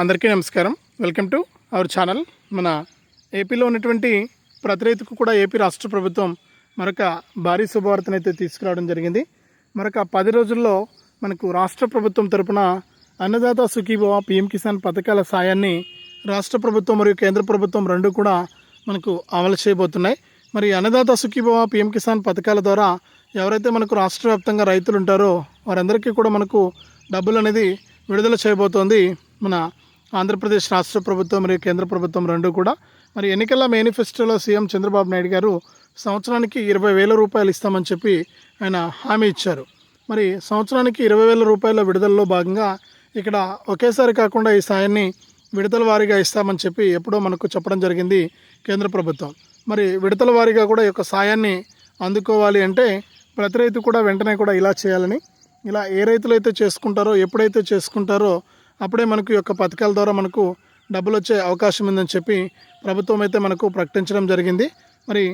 అందరికీ నమస్కారం. Welcome to our channel. మన ఏపీలో ఉన్నటువంటి ప్రతి రైతుకు కూడా ఏపీ రాష్ట్ర ప్రభుత్వం మరొక భారీ శుభవార్తను అయితే తీసుకురావడం జరిగింది. మరొక పది రోజుల్లో మనకు రాష్ట్ర ప్రభుత్వం తరపున అన్నదాత సుఖీభవ పిఎం కిసాన్ పథకాల సాయాన్ని రాష్ట్ర ప్రభుత్వం మరియు కేంద్ర ప్రభుత్వం రెండు కూడా మనకు అమలు చేయబోతున్నాయి. మరి అన్నదాత సుఖీభవ పిఎం కిసాన్ పథకాల ద్వారా ఎవరైతే మనకు రాష్ట్ర వ్యాప్తంగా రైతులు ఉంటారో వారందరికీ కూడా మనకు డబ్బులు అనేది విడుదల చేయబోతోంది. మన ఆంధ్రప్రదేశ్ రాష్ట్ర ప్రభుత్వం మరియు కేంద్ర ప్రభుత్వం రెండు కూడా. మరి ఎన్నికల మేనిఫెస్టోలో సీఎం చంద్రబాబు నాయుడు గారు సంవత్సరానికి ఇరవై వేల రూపాయలు ఇస్తామని చెప్పి ఆయన హామీ ఇచ్చారు. మరి సంవత్సరానికి ఇరవై వేల రూపాయల విడుదలలో భాగంగా ఇక్కడ ఒకేసారి కాకుండా ఈ సాయాన్ని విడతల వారీగా ఇస్తామని చెప్పి ఎప్పుడో మనకు చెప్పడం జరిగింది కేంద్ర ప్రభుత్వం. మరి విడతల వారీగా కూడా ఈ యొక్క సాయాన్ని అందుకోవాలి అంటే ప్రతి రైతు కూడా వెంటనే కూడా ఇలా చేయాలని ఇలా ఏ రైతులు అయితే చేసుకుంటారో ఎప్పుడైతే చేసుకుంటారో అప్పుడే మనకు ఈ యొక్క పథకాల ద్వారా మనకు డబ్బులు వచ్చే అవకాశం ఉందని చెప్పి ప్రభుత్వం అయితే మనకు ప్రకటించడం జరిగింది. మరి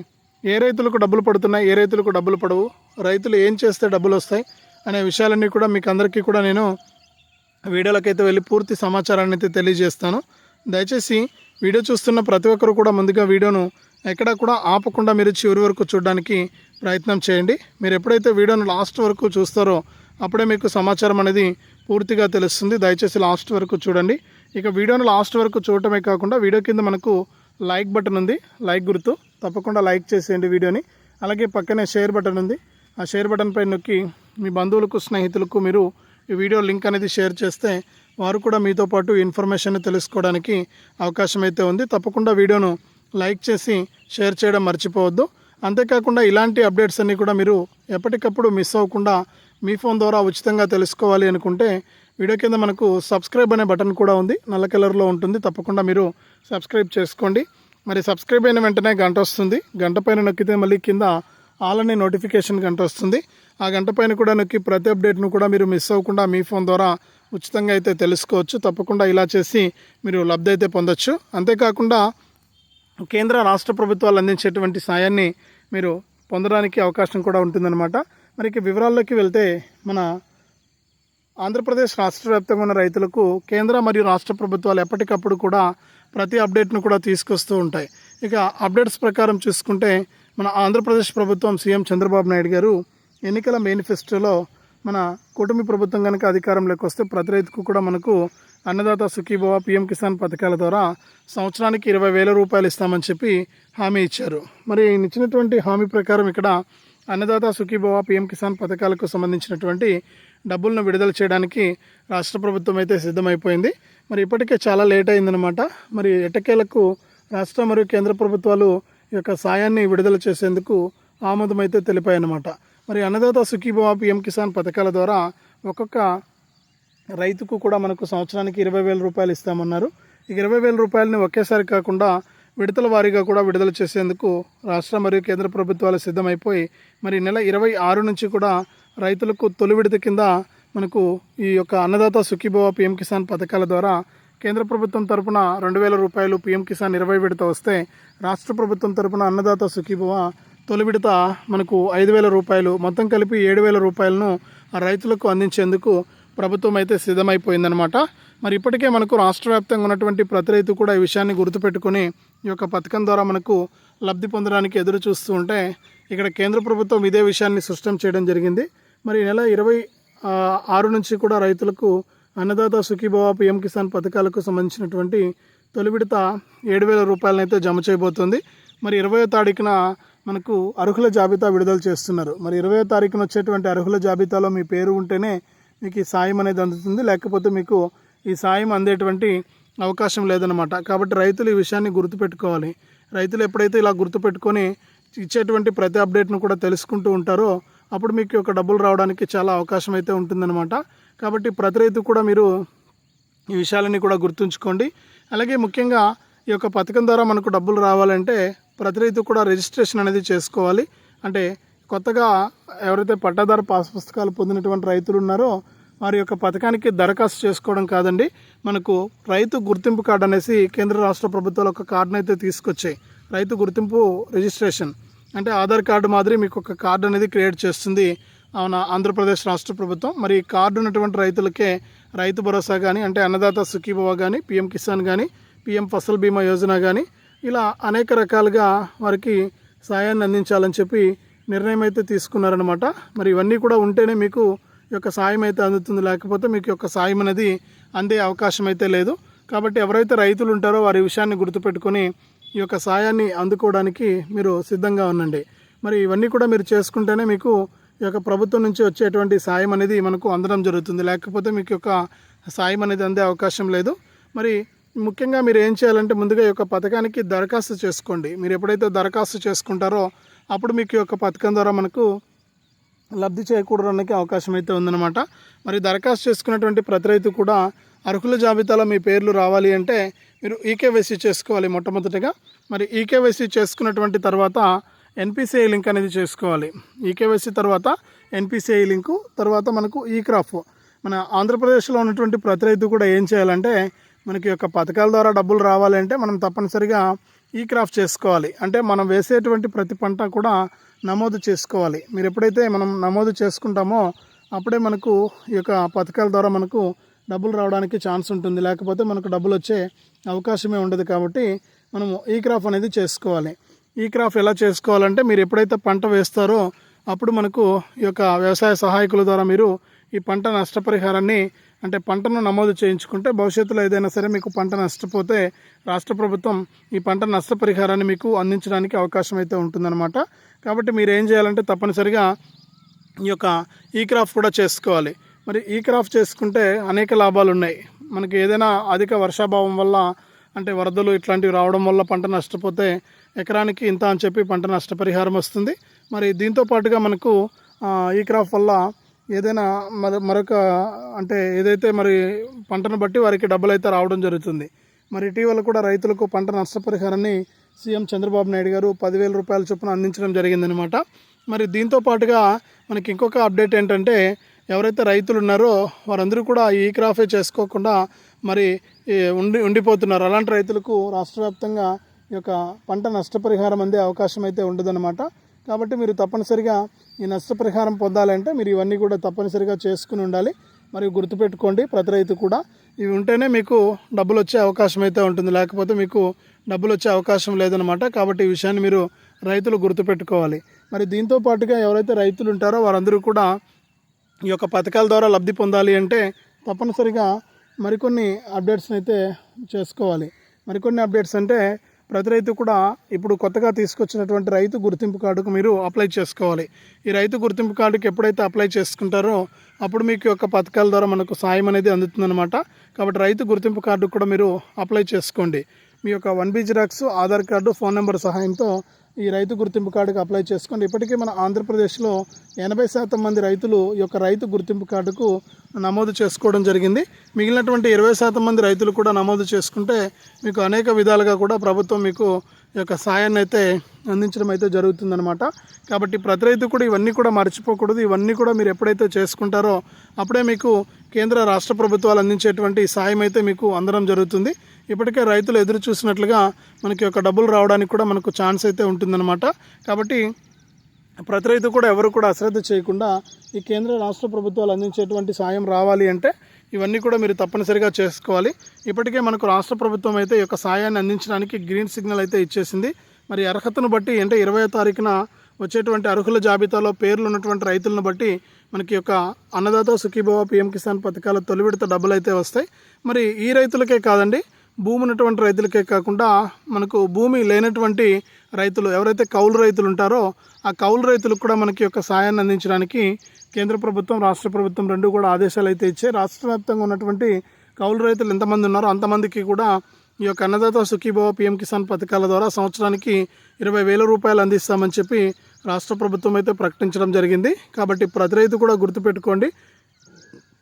ఏ రైతులకు డబ్బులు పడుతున్నాయి ఏ రైతులకు డబ్బులు పడవు రైతులు ఏం చేస్తే డబ్బులు వస్తాయి అనే విషయాలన్నీ కూడా మీకు అందరికీ కూడా నేను వీడియోలకైతే వెళ్ళి పూర్తి సమాచారాన్ని అయితే తెలియజేస్తాను. దయచేసి వీడియో చూస్తున్న ప్రతి ఒక్కరు కూడా ముందుగా వీడియోను ఎక్కడా కూడా ఆపకుండా మీరు చివరి వరకు చూడడానికి ప్రయత్నం చేయండి. మీరు ఎప్పుడైతే వీడియోను లాస్ట్ వరకు చూస్తారో అప్పుడే మీకు సమాచారం అనేది పూర్తిగా తెలుస్తుంది. దయచేసి లాస్ట్ వరకు చూడండి. ఇక వీడియోను లాస్ట్ వరకు చూడటమే కాకుండా వీడియో కింద మనకు లైక్ బటన్ ఉంది. లైక్ గుర్తు. తప్పకుండా లైక్ చేసేయండి వీడియోని. అలాగే పక్కనే షేర్ బటన్ ఉంది. ఆ షేర్ బటన్ పై నొక్కి మీ బంధువులకు స్నేహితులకు మీరు ఈ వీడియో లింక్ అనేది షేర్ చేస్తే వారు కూడా మీతో పాటు ఇన్ఫర్మేషన్ తెలుసుకోవడానికి అవకాశం అయితే ఉంది. తప్పకుండా వీడియోను లైక్ చేసి షేర్ చేయడం మర్చిపోవద్దు. అంతేకాకుండా ఇలాంటి అప్డేట్స్ అన్నీ కూడా మీరు ఎప్పటికప్పుడు మిస్ అవ్వకుండా మీ ఫోన్ ద్వారా ఉచితంగా తెలుసుకోవాలి అనుకుంటే వీడియో కింద మనకు సబ్స్క్రైబ్ అనే బటన్ కూడా ఉంది. నల్ల కలర్లో ఉంటుంది. తప్పకుండా మీరు సబ్స్క్రైబ్ చేసుకోండి. మరి సబ్స్క్రైబ్ అయిన వెంటనే గంట వస్తుంది. గంట పైన నొక్కితే మళ్ళీ కింద ఆల్ అనే నోటిఫికేషన్ గంట వస్తుంది. ఆ గంట పైన కూడా నొక్కి ప్రతి అప్డేట్ను కూడా మీరు మిస్ అవ్వకుండా మీ ఫోన్ ద్వారా ఉచితంగా అయితే తెలుసుకోవచ్చు. తప్పకుండా ఇలా చేసి మీరు లబ్ధి అయితే పొందొచ్చు. అంతేకాకుండా కేంద్ర రాష్ట్ర ప్రభుత్వాలు అందించేటువంటి సాయాన్ని మీరు పొందడానికి అవకాశం కూడా ఉంటుందన్నమాట. మరి వివరాల్లోకి వెళ్తే మన ఆంధ్రప్రదేశ్ రాష్ట్ర వ్యాప్తంగా ఉన్న రైతులకు కేంద్ర మరియు రాష్ట్ర ప్రభుత్వాలు ఎప్పటికప్పుడు కూడా ప్రతి అప్డేట్ను కూడా తీసుకొస్తూ ఉంటాయి. ఇక అప్డేట్స్ ప్రకారం చూసుకుంటే మన ఆంధ్రప్రదేశ్ ప్రభుత్వం సీఎం చంద్రబాబు నాయుడు గారు ఎన్నికల మేనిఫెస్టోలో మన కూటమి ప్రభుత్వం కనుక అధికారంలోకి వస్తే ప్రతి రైతుకు కూడా మనకు అన్నదాత సుఖీభవ పిఎం కిసాన్ పథకాల ద్వారా సంవత్సరానికి ఇరవై వేల రూపాయలు ఇస్తామని చెప్పి హామీ ఇచ్చారు. మరి ఇచ్చినటువంటి హామీ ప్రకారం ఇక్కడ అన్నదాత సుఖీభవ పిఎం కిసాన్ పథకాలకు సంబంధించినటువంటి డబ్బులను విడుదల చేయడానికి రాష్ట్ర ప్రభుత్వం అయితే సిద్ధమైపోయింది. మరి ఇప్పటికే చాలా లేట్ అయిందనమాట మరి ఎటకేలకు రాష్ట్ర మరియు కేంద్ర ప్రభుత్వాలు ఈ యొక్క సాయాన్ని విడుదల చేసేందుకు ఆమోదం అయితే తెలిపాయన్నమాట. మరి అన్నదాత సుఖీభవ పిఎం కిసాన్ పథకాల ద్వారా ఒక్కొక్క రైతుకు కూడా మనకు సంవత్సరానికి ఇరవై వేల రూపాయలు ఇస్తామన్నారు. ఈ ఇరవై వేల రూపాయలని ఒకేసారి కాకుండా విడతల వారీగా కూడా విడుదల చేసేందుకు రాష్ట్ర మరియు కేంద్ర ప్రభుత్వాలు సిద్ధమైపోయి మరి నెల ఇరవై ఆరు నుంచి కూడా రైతులకు తొలి విడత కింద మనకు ఈ యొక్క అన్నదాత సుఖీభవ పిఎం కిసాన్ పథకాల ద్వారా కేంద్ర ప్రభుత్వం తరపున రెండు వేల రూపాయలు పిఎం కిసాన్ ఇరవై విడత వస్తే రాష్ట్ర ప్రభుత్వం తరపున అన్నదాత సుఖీభవ తొలి విడత మనకు ఐదు వేల రూపాయలు మొత్తం కలిపి ఏడు వేల రూపాయలను ఆ రైతులకు అందించేందుకు ప్రభుత్వం అయితే సిద్ధమైపోయిందనమాట మరి ఇప్పటికే మనకు రాష్ట్ర వ్యాప్తంగా ఉన్నటువంటి ప్రతి రైతు కూడా ఈ విషయాన్ని గుర్తుపెట్టుకొని ఈ యొక్క పథకం ద్వారా మనకు లబ్ధి పొందడానికి ఎదురు చూస్తూ ఉంటే ఇక్కడ కేంద్ర ప్రభుత్వం ఇదే విషయాన్ని స్పష్టం చేయడం జరిగింది. మరి ఈ నెల ఇరవై ఆరు నుంచి కూడా రైతులకు అన్నదాత సుఖీభవ పిఎం కిసాన్ పథకాలకు సంబంధించినటువంటి తొలి విడత ఏడు వేల రూపాయలనైతే జమ చేయబోతుంది. మరి ఇరవయో తారీఖున మనకు అర్హుల జాబితా విడుదల చేస్తున్నారు. మరి ఇరవయో తారీఖున వచ్చేటువంటి అర్హుల జాబితాలో మీ పేరు ఉంటేనే మీకు ఈ సాయం అనేది అందుతుంది. లేకపోతే మీకు ఈ సాయం అందేటువంటి అవకాశం లేదనమాట కాబట్టి రైతులు ఈ విషయాన్ని గుర్తుపెట్టుకోవాలి. రైతులు ఎప్పుడైతే ఇలా గుర్తుపెట్టుకొని ఇచ్చేటువంటి ప్రతి అప్డేట్ను కూడా తెలుసుకుంటూ ఉంటారో అప్పుడు మీకు ఒక డబ్బులు రావడానికి చాలా అవకాశం అయితే ఉంటుందన్నమాట. కాబట్టి ప్రతి రైతు కూడా మీరు ఈ విషయాలన్నీ కూడా గుర్తుంచుకోండి. అలాగే ముఖ్యంగా ఈ యొక్క పథకం ద్వారా మనకు డబ్బులు రావాలంటే ప్రతి రైతు కూడా రిజిస్ట్రేషన్ అనేది చేసుకోవాలి. అంటే కొత్తగా ఎవరైతే పట్టాదారు పాస్ పుస్తకాలు పొందినటువంటి రైతులు ఉన్నారో వారి యొక్క పథకానికి దరఖాస్తు చేసుకోవడం కాదండి. మనకు రైతు గుర్తింపు కార్డు అనేసి కేంద్ర రాష్ట్ర ప్రభుత్వాలు ఒక కార్డును అయితే తీసుకొచ్చాయి. రైతు గుర్తింపు రిజిస్ట్రేషన్. అంటే ఆధార్ కార్డు మాదిరి మీకు ఒక కార్డు అనేది క్రియేట్ చేస్తుంది. అవునా ఆంధ్రప్రదేశ్ రాష్ట్ర ప్రభుత్వం. మరి ఈ కార్డు ఉన్నటువంటి రైతులకే రైతు భరోసా కానీ అంటే అన్నదాత సుఖీభవ కానీ పిఎం కిసాన్ కానీ పిఎం ఫసల్ బీమా యోజన కానీ ఇలా అనేక రకాలుగా వారికి సాయాన్ని అందించాలని చెప్పి నిర్ణయం అయితే తీసుకున్నారనమాట మరి ఇవన్నీ కూడా ఉంటేనే మీకు యొక్క సాయం అయితే అందుతుంది. లేకపోతే మీకు యొక్క సాయం అనేది అందే అవకాశం అయితే లేదు. కాబట్టి ఎవరైతే రైతులు ఉంటారో వారి విషయాన్ని గుర్తుపెట్టుకొని ఈ యొక్క సాయాన్ని అందుకోవడానికి మీరు సిద్ధంగా ఉండండి. మరి ఇవన్నీ కూడా మీరు చేసుకుంటేనే మీకు ఈ యొక్క ప్రభుత్వం నుంచి వచ్చేటువంటి సాయం అనేది మనకు అందడం జరుగుతుంది. లేకపోతే మీకు యొక్క సాయం అనేది అందే అవకాశం లేదు. మరి ముఖ్యంగా మీరు ఏం చేయాలంటే ముందుగా ఈ యొక్క పథకానికి దరఖాస్తు చేసుకోండి. మీరు ఎప్పుడైతే దరఖాస్తు చేసుకుంటారో అప్పుడు మీకు ఈ యొక్క పథకం ద్వారా మనకు లబ్ధి చేకూడడానికి అవకాశం అయితే ఉందన్నమాట. మరి దరఖాస్తు చేసుకున్నటువంటి ప్రతి రైతు కూడా అర్హుల జాబితాలో మీ పేర్లు రావాలి అంటే మీరు ఈకేవైసీ చేసుకోవాలి మొట్టమొదటిగా. మరి ఈకేవైసీ చేసుకున్నటువంటి తర్వాత ఎన్పిసిఐ లింక్ అనేది చేసుకోవాలి. ఈకేవైసీ తర్వాత ఎన్పిసిఐ లింకు తర్వాత మనకు ఈ క్రాఫ్ మన ఆంధ్రప్రదేశ్లో ఉన్నటువంటి ప్రతి రైతు కూడా ఏం చేయాలంటే మనకి యొక్క పథకాల ద్వారా డబ్బులు రావాలంటే మనం తప్పనిసరిగా ఈ క్రాఫ్ట్ చేసుకోవాలి. అంటే మనం వేసేటువంటి ప్రతి పంట కూడా నమోదు చేసుకోవాలి. మీరు ఎప్పుడైతే మనం నమోదు చేసుకుంటామో అప్పుడే మనకు ఈ యొక్క పథకాల ద్వారా మనకు డబ్బులు రావడానికి ఛాన్స్ ఉంటుంది. లేకపోతే మనకు డబ్బులు వచ్చే అవకాశమే ఉండదు కాబట్టి మనము ఈ క్రాఫ్ అనేది చేసుకోవాలి. ఈ క్రాఫ్ ఎలా చేసుకోవాలంటే మీరు ఎప్పుడైతే పంట వేస్తారో అప్పుడు మనకు ఈ యొక్క వ్యవసాయ సహాయకుల ద్వారా మీరు ఈ పంట నష్టపరిహారాన్ని అంటే పంటను నమోదు చేయించుకుంటే భవిష్యత్తులో ఏదైనా సరే మీకు పంట నష్టపోతే రాష్ట్ర ప్రభుత్వం ఈ పంట నష్టపరిహారాన్ని మీకు అందించడానికి అవకాశం అయితే ఉంటుందన్నమాట. కాబట్టి మీరు ఏం చేయాలంటే తప్పనిసరిగా ఈ యొక్క ఈ క్రాఫ్ కూడా చేసుకోవాలి. మరి ఈ క్రాఫ్ చేసుకుంటే అనేక లాభాలు ఉన్నాయి. మనకి ఏదైనా అధిక వర్షాభావం వల్ల అంటే వరదలు ఇట్లాంటివి రావడం వల్ల పంట నష్టపోతే ఎకరానికి ఇంత అని చెప్పి పంట నష్టపరిహారం వస్తుంది. మరి దీంతో పాటుగా మనకు ఈ క్రాఫ్ వల్ల ఏదైనా మర మరొక అంటే ఏదైతే మరి పంటను బట్టి వారికి డబ్బులు అయితే రావడం జరుగుతుంది. మరి ఇటీవల కూడా రైతులకు పంట నష్టపరిహారాన్ని సీఎం చంద్రబాబు నాయుడు గారు పదివేల రూపాయల చొప్పున అందించడం జరిగిందనమాట మరి దీంతో పాటుగా మనకి ఇంకొక అప్డేట్ ఏంటంటే ఎవరైతే రైతులు ఉన్నారో వారందరూ కూడా ఈ క్రాఫే చేసుకోకుండా మరి ఈ ఉండి ఉండిపోతున్నారు. అలాంటి రైతులకు రాష్ట్ర వ్యాప్తంగా ఈ యొక్క పంట నష్టపరిహారం అందే అవకాశం అయితే ఉండదన్నమాట. కాబట్టి మీరు తప్పనిసరిగా ఈ నష్టపరిహారం పొందాలంటే మీరు ఇవన్నీ కూడా తప్పనిసరిగా చేసుకుని ఉండాలి. మరియు గుర్తుపెట్టుకోండి ప్రతి రైతు కూడా ఇవి ఉంటేనే మీకు డబ్బులు వచ్చే అవకాశం అయితే ఉంటుంది. లేకపోతే మీకు డబ్బులు వచ్చే అవకాశం లేదనమాట కాబట్టి ఈ విషయాన్ని మీరు రైతులు గుర్తుపెట్టుకోవాలి. మరి దీంతో పాటుగా ఎవరైతే రైతులు ఉంటారో వారందరూ కూడా ఈ యొక్క పథకాల ద్వారా లబ్ధి పొందాలి అంటే తప్పనిసరిగా మరికొన్ని అప్డేట్స్ని అయితే చేసుకోవాలి. మరికొన్ని అప్డేట్స్ అంటే ప్రతి రైతు కూడా ఇప్పుడు కొత్తగా తీసుకొచ్చినటువంటి రైతు గుర్తింపు కార్డుకు మీరు అప్లై చేసుకోవాలి. ఈ రైతు గుర్తింపు కార్డుకి ఎప్పుడైతే అప్లై చేసుకుంటారో అప్పుడు మీకు యొక్క పథకాల ద్వారా మనకు సాయం అనేది అందుతుందన్నమాట. కాబట్టి రైతు గుర్తింపు కార్డు కూడా మీరు అప్లై చేసుకోండి. మీ యొక్క one B xerox Aadhaar card phone number సహాయంతో ఈ రైతు గుర్తింపు కార్డుకు అప్లై చేసుకోండి. ఇప్పటికే మన ఆంధ్రప్రదేశ్లో ఎనభై శాతం మంది రైతులు ఈ యొక్క రైతు గుర్తింపు కార్డుకు నమోదు చేసుకోవడం జరిగింది. మిగిలినటువంటి ఇరవై శాతం మంది రైతులు కూడా నమోదు చేసుకుంటే మీకు అనేక విధాలుగా కూడా ప్రభుత్వం మీకు యొక్క సాయాన్ని అయితే అందించడం అయితే జరుగుతుందనమాట కాబట్టి ప్రతి రైతు కూడా ఇవన్నీ కూడా మర్చిపోకూడదు. ఇవన్నీ కూడా మీరు ఎప్పుడైతే చేసుకుంటారో అప్పుడే మీకు కేంద్ర రాష్ట్ర ప్రభుత్వాలు అందించేటువంటి సాయం అయితే మీకు అందడం జరుగుతుంది. ఇప్పటికే రైతులు ఎదురు చూసినట్లుగా మనకి ఒక డబ్బులు రావడానికి కూడా మనకు ఛాన్స్ అయితే ఉంటుందన్నమాట. కాబట్టి ప్రతి రైతు కూడా ఎవరు కూడా అశ్రద్ధ చేయకుండా ఈ కేంద్ర రాష్ట్ర ప్రభుత్వాలు అందించేటువంటి సాయం రావాలి అంటే ఇవన్నీ కూడా మీరు తప్పనిసరిగా చేసుకోవాలి. ఇప్పటికే మనకు రాష్ట్ర ప్రభుత్వం అయితే ఈ యొక్క సాయాన్ని అందించడానికి గ్రీన్ సిగ్నల్ అయితే ఇచ్చేసింది. మరి అర్హతను బట్టి అంటే ఇరవై తారీఖున వచ్చేటువంటి అర్హుల జాబితాలో పేర్లు ఉన్నటువంటి రైతులను బట్టి మనకి యొక్క అన్నదాత సుఖీభవ పిఎం కిసాన్ పథకాల తొలి విడత డబ్బులు అయితే వస్తాయి. మరి ఈ రైతులకే కాదండి భూమి ఉన్నటువంటి రైతులకే కాకుండా మనకు భూమి లేనటువంటి రైతులు ఎవరైతే కౌలు రైతులు ఉంటారో ఆ కౌలు రైతులకు కూడా మనకి యొక్క సాయాన్ని అందించడానికి కేంద్ర ప్రభుత్వం రాష్ట్ర ప్రభుత్వం రెండు కూడా ఆదేశాలు అయితే ఇచ్చాయి. రాష్ట్ర వ్యాప్తంగా ఉన్నటువంటి కౌలు రైతులు ఎంతమంది ఉన్నారో అంతమందికి కూడా ఈ యొక్క అన్నదాత సుఖీభవ పిఎం కిసాన్ పథకాల ద్వారా సంవత్సరానికి ఇరవై వేల రూపాయలు అందిస్తామని చెప్పి రాష్ట్ర ప్రభుత్వం అయితే ప్రకటించడం జరిగింది. కాబట్టి ప్రతి రైతు కూడా గుర్తుపెట్టుకోండి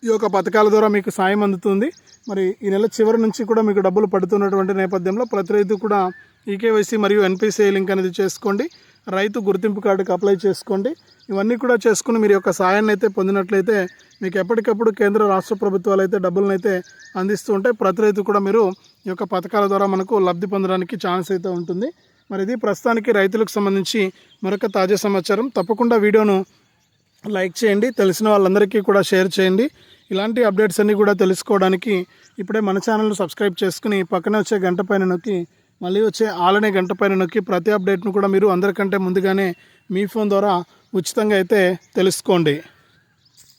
ఈ యొక్క పథకాల ద్వారా మీకు సాయం అందుతుంది. మరి ఈ నెల చివరి నుంచి కూడా మీకు డబ్బులు పడుతున్నటువంటి నేపథ్యంలో ప్రతి రైతు కూడా ఈకేవైసీ మరియు ఎన్పిసిఐ లింక్ అనేది చేసుకోండి. రైతు గుర్తింపు కార్డుకి అప్లై చేసుకోండి. ఇవన్నీ కూడా చేసుకుని మీరు యొక్క సాయాన్ని అయితే పొందినట్లయితే మీకు ఎప్పటికప్పుడు కేంద్ర రాష్ట్ర ప్రభుత్వాలు అయితే డబ్బులను అయితే అందిస్తూ ఉంటాయి. ప్రతి రైతు కూడా మీరు ఈ యొక్క పథకాల ద్వారా మనకు లబ్ధి పొందడానికి ఛాన్స్ అయితే ఉంటుంది. మరి ఇది ప్రస్తుతానికి రైతులకు సంబంధించి మరొక తాజా సమాచారం. తప్పకుండా వీడియోను లైక్ చేయండి. తెలిసిన వాళ్ళందరికీ కూడా షేర్ చేయండి. ఇలాంటి అప్డేట్స్ అన్నీ కూడా తెలుసుకోవడానికి ఇప్పుడే మన ఛానల్ను సబ్స్క్రైబ్ చేసుకుని పక్కనే వచ్చే గంట పైన నొక్కి మళ్ళీ వచ్చే ఆలనే గంట పైన నొక్కి ప్రతి అప్డేట్ను కూడా మీరు అందరికంటే ముందుగానే మీ ఫోన్ ద్వారా ఉచితంగా అయితే తెలుసుకోండి.